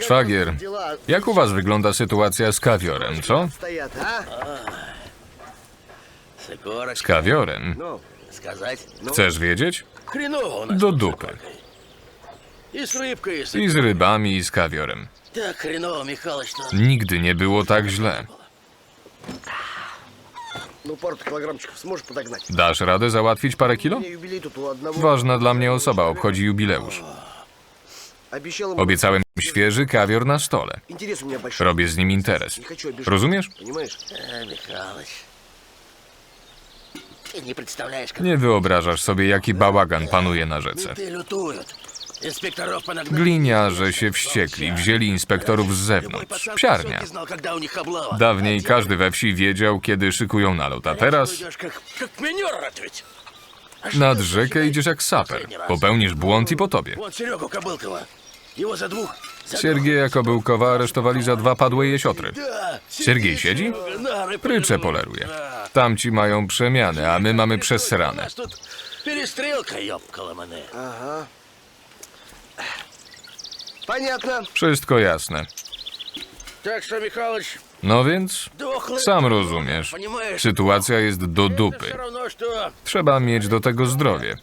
Szwagier, jak u was wygląda sytuacja z kawiorem, co? Z kawiorem? Chcesz wiedzieć? Do dupy. I z rybami, i z kawiorem. Nigdy nie było tak źle. Dasz radę załatwić parę kilo? Ważna dla mnie osoba obchodzi jubileusz. Obiecałem świeży kawior na stole. Robię z nim interes. Rozumiesz? Nie wyobrażasz sobie, jaki bałagan panuje na rzece. Gliniarze się wściekli, wzięli inspektorów z zewnątrz. Psiarnia. Dawniej każdy we wsi wiedział, kiedy szykują nalot, a teraz... Nad rzekę idziesz jak saper. Popełnisz błąd i po tobie. Siergieja Kobyłkowa aresztowali za dwa padłe jesiotry. Siergiej siedzi? Prycze poleruje. Tamci mają przemianę, a my mamy przesrane. Wszystko jasne. No więc, sam rozumiesz, sytuacja jest do dupy. Trzeba mieć do tego zdrowie.